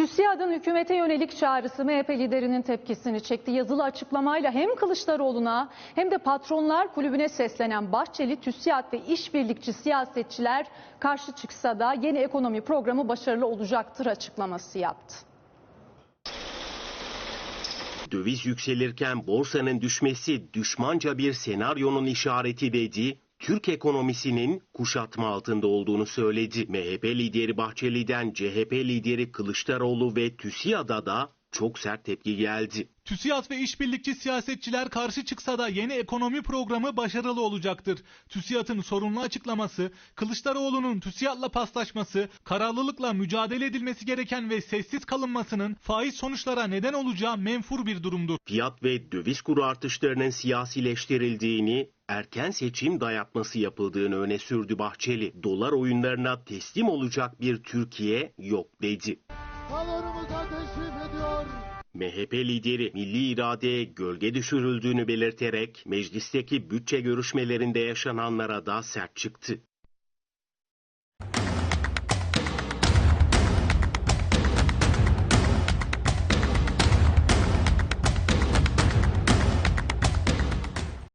TÜSİAD'ın hükümete yönelik çağrısı MHP liderinin tepkisini çekti. Yazılı açıklamayla hem Kılıçdaroğlu'na hem de Patronlar Kulübü'ne seslenen Bahçeli, TÜSİAD ve işbirlikçi siyasetçiler karşı çıksa da yeni ekonomi programı başarılı olacaktır açıklaması yaptı. Döviz yükselirken borsanın düşmesi düşmanca bir senaryonun işareti dedi. Türk ekonomisinin kuşatma altında olduğunu söyledi. MHP lideri Bahçeli'den CHP lideri Kılıçdaroğlu ve TÜSİAD'a da çok sert tepki geldi. TÜSİAD ve işbirlikçi siyasetçiler karşı çıksa da yeni ekonomi programı başarılı olacaktır. TÜSİAD'ın sorunlu açıklaması, Kılıçdaroğlu'nun TÜSİAD'la paslaşması, kararlılıkla mücadele edilmesi gereken ve sessiz kalınmasının faiz sonuçlara neden olacağı menfur bir durumdur. Fiyat ve döviz kuru artışlarının siyasileştirildiğini, erken seçim dayatması yapıldığını öne sürdü Bahçeli. Dolar oyunlarına teslim olacak bir Türkiye yok dedi. Salonumuza teşrif ediyor. MHP lideri milli iradeye gölge düşürüldüğünü belirterek meclisteki bütçe görüşmelerinde yaşananlara da sert çıktı.